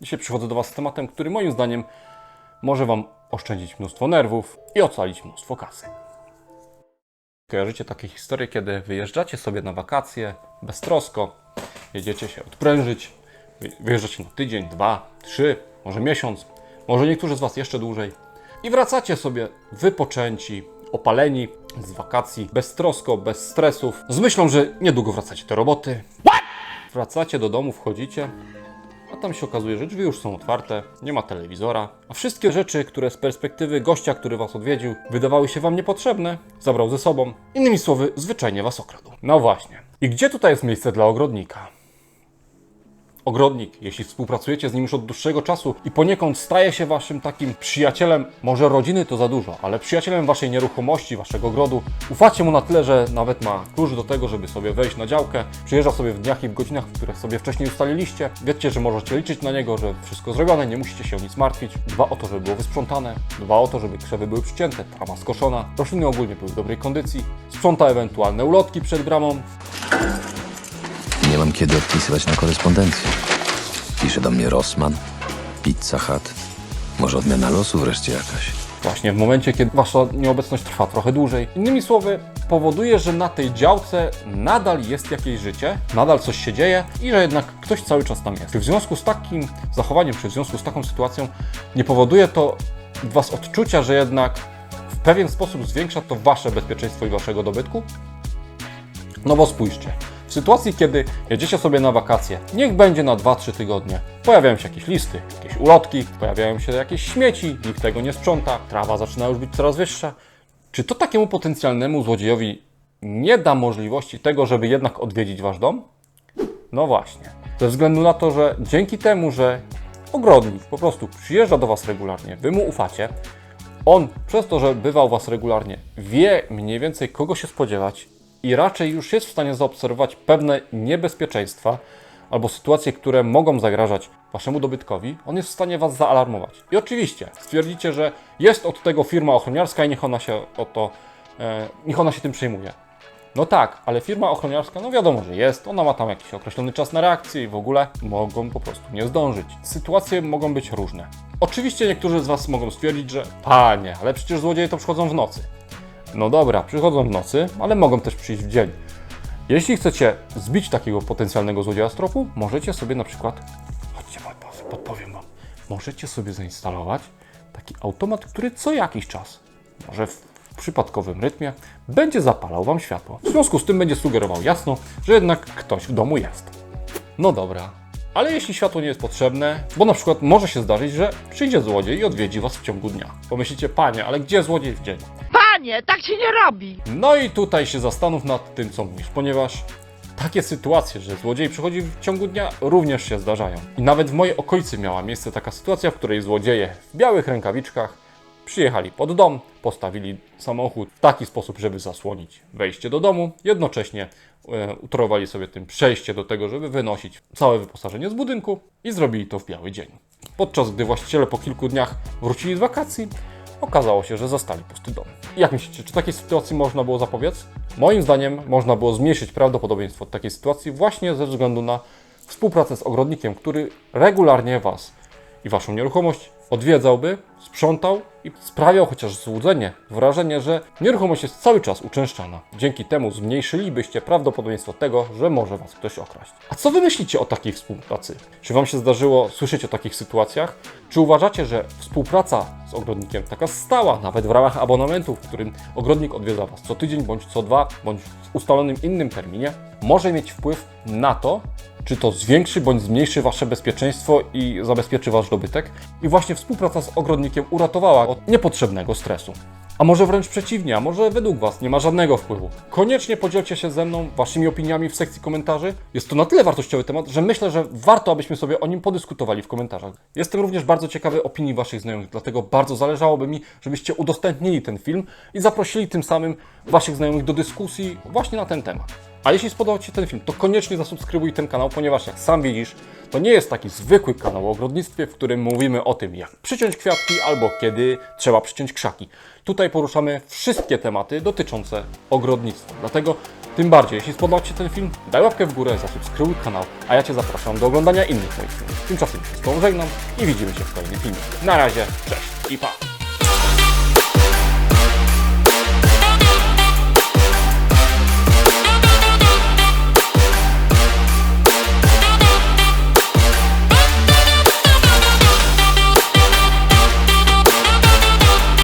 Dzisiaj przychodzę do Was z tematem, który moim zdaniem może Wam oszczędzić mnóstwo nerwów i ocalić mnóstwo kasy. Kojarzycie takie historie, kiedy wyjeżdżacie sobie na wakacje beztrosko, jedziecie się odprężyć, wy- wyjeżdżacie na tydzień, dwa, trzy, może miesiąc, może niektórzy z Was jeszcze dłużej i wracacie sobie wypoczęci, opaleni z wakacji, beztrosko, bez stresów, z myślą, że niedługo wracacie do roboty. Wracacie do domu, wchodzicie, tam się okazuje, że drzwi już są otwarte, nie ma telewizora, a wszystkie rzeczy, które z perspektywy gościa, który was odwiedził, wydawały się wam niepotrzebne, zabrał ze sobą. Innymi słowy, zwyczajnie was okradł. No właśnie. I gdzie tutaj jest miejsce dla ogrodnika? Ogrodnik, jeśli współpracujecie z nim już od dłuższego czasu i poniekąd staje się waszym takim przyjacielem, może rodziny to za dużo, ale przyjacielem waszej nieruchomości, waszego ogrodu, ufacie mu na tyle, że nawet ma klucz do tego, żeby sobie wejść na działkę, przyjeżdża sobie w dniach i w godzinach, w których sobie wcześniej ustaliliście, wiecie, że możecie liczyć na niego, że wszystko zrobione, nie musicie się o nic martwić, dba o to, żeby było wysprzątane, dba o to, żeby krzewy były przycięte, trawa skoszona, rośliny ogólnie były w dobrej kondycji, sprząta ewentualne ulotki przed bramą, Nie mam kiedy odpisywać na korespondencję. Pisze do mnie Rossmann, Pizza Hut. Może odmiana losu wreszcie jakaś. Właśnie w momencie, kiedy wasza nieobecność trwa trochę dłużej. Innymi słowy, powoduje, że na tej działce nadal jest jakieś życie, nadal coś się dzieje i że jednak ktoś cały czas tam jest. W związku z takim zachowaniem, czy w związku z taką sytuacją nie powoduje to was odczucia, że jednak w pewien sposób zwiększa to wasze bezpieczeństwo i waszego dobytku? No bo spójrzcie. W sytuacji, kiedy jedziecie sobie na wakacje, niech będzie na 2-3 tygodnie, pojawiają się jakieś listy, jakieś ulotki, pojawiają się jakieś śmieci, nikt tego nie sprząta, trawa zaczyna już być coraz wyższa. Czy to takiemu potencjalnemu złodziejowi nie da możliwości tego, żeby jednak odwiedzić wasz dom? No właśnie. Ze względu na to, że dzięki temu, że ogrodnik po prostu przyjeżdża do Was regularnie, Wy mu ufacie, on przez to, że bywa u Was regularnie, wie mniej więcej kogo się spodziewać i raczej już jest w stanie zaobserwować pewne niebezpieczeństwa albo sytuacje, które mogą zagrażać Waszemu dobytkowi, on jest w stanie Was zaalarmować. I oczywiście stwierdzicie, że jest od tego firma ochroniarska i niech ona się o to, e, niech ona się tym przejmuje. No tak, ale firma ochroniarska, no wiadomo, że jest, ona ma tam jakiś określony czas na reakcję i w ogóle mogą po prostu nie zdążyć. Sytuacje mogą być różne. Oczywiście niektórzy z Was mogą stwierdzić, że panie, ale przecież złodzieje to przychodzą w nocy. No dobra, przychodzą w nocy, ale mogą też przyjść w dzień. Jeśli chcecie zbić takiego potencjalnego złodzieja z tropu, możecie sobie na przykład, chodźcie, podpowiem, Wam, możecie sobie zainstalować taki automat, który co jakiś czas, może w przypadkowym rytmie, będzie zapalał Wam światło. W związku z tym będzie sugerował jasno, że jednak ktoś w domu jest. No dobra, ale jeśli światło nie jest potrzebne, bo na przykład może się zdarzyć, że przyjdzie złodziej i odwiedzi Was w ciągu dnia. Pomyślicie, panie, ale gdzie złodziej w dzień? Panie, tak się nie robi! No i tutaj się zastanów nad tym, co mówisz, ponieważ takie sytuacje, że złodziej przychodzi w ciągu dnia, również się zdarzają. I nawet w mojej okolicy miała miejsce taka sytuacja, w której złodzieje w białych rękawiczkach przyjechali pod dom, postawili samochód w taki sposób, żeby zasłonić wejście do domu, jednocześnie e, utorowali sobie tym przejście do tego, żeby wynosić całe wyposażenie z budynku i zrobili to w biały dzień. Podczas gdy właściciele po kilku dniach wrócili z wakacji, okazało się, że zastali pusty dom. Jak myślicie, czy takiej sytuacji można było zapobiec? Moim zdaniem można było zmniejszyć prawdopodobieństwo takiej sytuacji właśnie ze względu na współpracę z ogrodnikiem, który regularnie Was i Waszą nieruchomość odwiedzałby, sprzątał i sprawiał chociaż złudzenie, wrażenie, że nieruchomość jest cały czas uczęszczana. Dzięki temu zmniejszylibyście prawdopodobieństwo tego, że może Was ktoś okraść. A co Wy myślicie o takiej współpracy? Czy Wam się zdarzyło słyszeć o takich sytuacjach? Czy uważacie, że współpraca z ogrodnikiem, taka stała, nawet w ramach abonamentu, w którym ogrodnik odwiedza Was co tydzień, bądź co dwa, bądź w ustalonym innym terminie, może mieć wpływ na to, czy to zwiększy bądź zmniejszy Wasze bezpieczeństwo i zabezpieczy Wasz dobytek? I właśnie współpraca z ogrodnikiem uratowała od niepotrzebnego stresu. A może wręcz przeciwnie, a może według Was nie ma żadnego wpływu. Koniecznie podzielcie się ze mną Waszymi opiniami w sekcji komentarzy. Jest to na tyle wartościowy temat, że myślę, że warto, abyśmy sobie o nim podyskutowali w komentarzach. Jestem również bardzo ciekawy opinii Waszych znajomych, dlatego bardzo zależałoby mi, żebyście udostępnili ten film i zaprosili tym samym Waszych znajomych do dyskusji właśnie na ten temat. A jeśli spodobał Ci się ten film, to koniecznie zasubskrybuj ten kanał, ponieważ jak sam widzisz, to nie jest taki zwykły kanał o ogrodnictwie, w którym mówimy o tym, jak przyciąć kwiatki albo kiedy trzeba przyciąć krzaki. Tutaj poruszamy wszystkie tematy dotyczące ogrodnictwa. Dlatego tym bardziej, jeśli spodobał Ci się ten film, daj łapkę w górę, zasubskrybuj kanał, a ja Cię zapraszam do oglądania innych moich filmów. Tymczasem się z Tobą żegnam i widzimy się w kolejnym filmie. Na razie, cześć i pa!